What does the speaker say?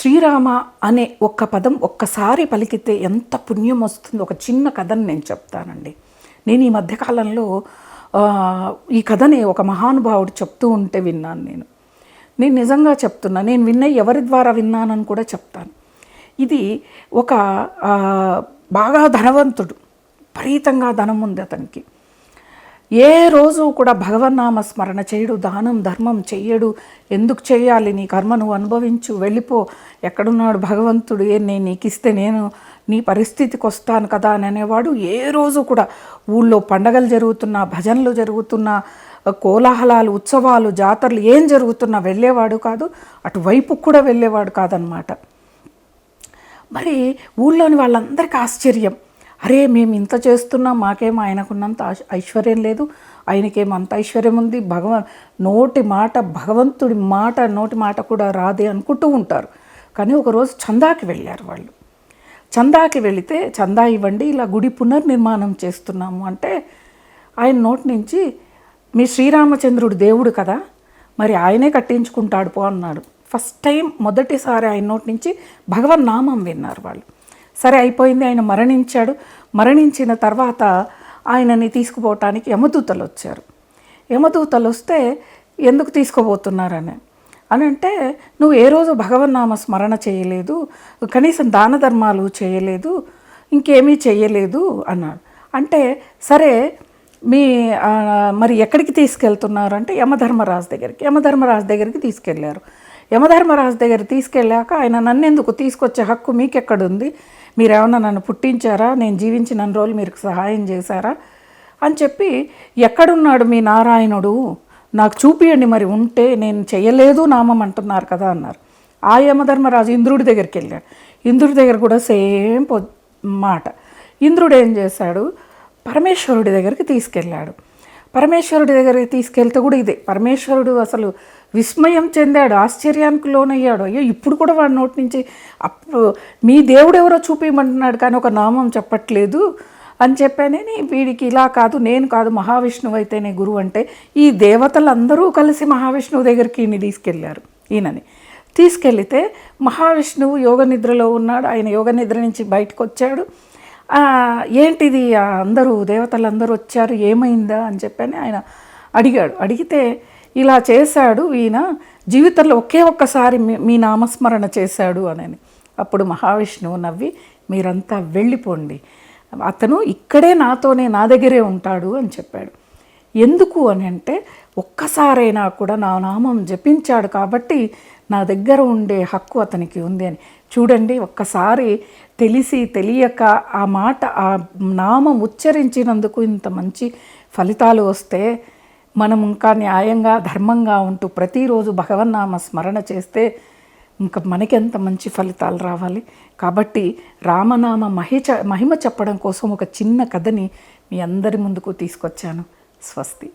శ్రీరామ అనే ఒక్క పదం ఒక్కసారి పలికితే ఎంత పుణ్యం వస్తుందో ఒక చిన్న కథని నేను చెప్తానండి. నేను ఈ మధ్యకాలంలో ఈ కథని ఒక మహానుభావుడు చెప్తూ ఉంటే విన్నాను నేను. నేను నిజంగా చెప్తున్నా నేను విన్న ఎవరి ద్వారా విన్నానని కూడా చెప్తాను. ఇది ఒక బాగా ధనవంతుడు విపరీతంగా ధనం ఉంది అతనికి. ఏ రోజు కూడా భగవన్నామ స్మరణ చేయడు దానం ధర్మం చెయ్యడు. ఎందుకు చేయాలి నీ కర్మ నువ్వు అనుభవించు వెళ్ళిపో. ఎక్కడున్నాడు భగవంతుడు? ఏ నేను నీకు ఇస్తే నేను నీ పరిస్థితికి వస్తాను కదా అని అనేవాడు ఏ రోజు కూడా. ఊళ్ళో పండగలు జరుగుతున్నా భజనలు జరుగుతున్నా కోలాహలాలు ఉత్సవాలు జాతరలు ఏం జరుగుతున్నా వెళ్ళేవాడు కాదు అటువైపు కూడా వెళ్ళేవాడు కాదనమాట. మరి ఊళ్ళోని వాళ్ళందరికీ ఆశ్చర్యం. అరే మేము ఇంత చేస్తున్నాం మాకేం ఆయనకున్నంత ఐశ్వర్యం లేదు. ఆయనకేం అంత ఐశ్వర్యం ఉంది? భగవ నోటి మాట భగవంతుడి మాట నోటి మాట కూడా రాదే అనుకుంటూ ఉంటారు. కానీ ఒకరోజు చందాకి వెళ్ళారు వాళ్ళు. చందాకి వెళితే చందా ఇవ్వండి ఇలా గుడి పునర్నిర్మాణం చేస్తున్నాము అంటే ఆయన నోటి నుంచి మీ శ్రీరామచంద్రుడు దేవుడు కదా మరి ఆయనే కట్టించుకుంటాడు పో అన్నాడు. ఫస్ట్ టైం మొదటిసారి ఆయన నోటి నుంచి భగవన్ నామం విన్నారు వాళ్ళు. సరే అయిపోయింది ఆయన మరణించాడు. మరణించిన తర్వాత ఆయనని తీసుకుపోవటానికి యమదూతలు వచ్చారు. యమదూతలు వస్తే ఎందుకు తీసుకుపోతున్నారని? అని అంటే నువ్వు ఏ రోజు భగవన్నామ స్మరణ చేయలేదు కనీసం దాన ధర్మాలు చేయలేదు ఇంకేమీ చేయలేదు అన్నాడు. అంటే సరే మీ మరి ఎక్కడికి తీసుకెళ్తున్నారు అంటే యమధర్మరాజు దగ్గరికి. యమధర్మరాజు దగ్గరికి తీసుకెళ్ళారు యమధర్మరాజు దగ్గర తీసుకెళ్ళాక ఆయన నన్నెందుకు తీసుకొచ్చే హక్కు మీకెక్కడుంది? మీరేమన్నా నన్ను పుట్టించారా? నేను జీవించిన రోజులు మీరు సహాయం చేశారా? అని చెప్పి ఎక్కడున్నాడు మీ నారాయణుడు? నాకు చూపియండి మరి ఉంటే నేను చేయలేదు నామం అంటున్నారు కదా అన్నారు. ఆ యమధర్మరాజు ఇంద్రుడి దగ్గరికి వెళ్ళాడు. ఇంద్రుడి దగ్గర కూడా సేమ్ పొ మాట. ఇంద్రుడు ఏం చేశాడు? పరమేశ్వరుడి దగ్గరికి తీసుకెళ్ళాడు. పరమేశ్వరుడి దగ్గరికి తీసుకెళ్తే కూడా ఇదే. పరమేశ్వరుడు అసలు విస్మయం చెందాడు ఆశ్చర్యానికి లోనయ్యాడు. అయ్యో ఇప్పుడు కూడా వాడి నోటి నుంచి అప్పుడు మీ దేవుడు ఎవరో చూపించమంటున్నాడు కానీ ఒక నామం చెప్పట్లేదు అని చెప్పానని వీడికి ఇలా కాదు నేను కాదు మహావిష్ణువు అయితేనే గురువు అంటే ఈ దేవతలందరూ కలిసి మహావిష్ణువు దగ్గరికి ఈయన తీసుకెళ్ళారు ఈయనని. తీసుకెళ్తే మహావిష్ణువు యోగ నిద్రలో ఉన్నాడు ఆయన యోగ నిద్ర నుంచి బయటకు వచ్చాడు. ఏంటిది అందరూ దేవతలందరూ వచ్చారు ఏమైందా అని చెప్పని ఆయన అడిగాడు. అడిగితే ఇలా చేశాడు ఈయన జీవితంలో ఒకే ఒక్కసారి మీ మీ నామస్మరణ చేశాడు అని అప్పుడు మహావిష్ణువు నవ్వి మీరంతా వెళ్ళిపోండి. అతను ఇక్కడే నాతోనే నా దగ్గరే ఉంటాడు అని చెప్పాడు. ఎందుకు అని అంటే ఒక్కసారైనా కూడా నా నామం జపించాడు కాబట్టి నా దగ్గర ఉండే హక్కు అతనికి ఉంది అని. చూడండి ఒక్కసారి తెలిసి తెలియక ఆ మాట ఆ నామం ఉచ్చరించినందుకు ఇంత మంచి ఫలితాలు వస్తే మనం ఇంకా న్యాయంగా ధర్మంగా ఉంటూ ప్రతిరోజు భగవన్నామ స్మరణ చేస్తే ఇంకా మనకెంత మంచి ఫలితాలు రావాలి. కాబట్టి రామనామ మహిచ మహిమ చెప్పడం కోసం ఒక చిన్న కథని మీ అందరి ముందుకు తీసుకొచ్చాను. స్వస్తి.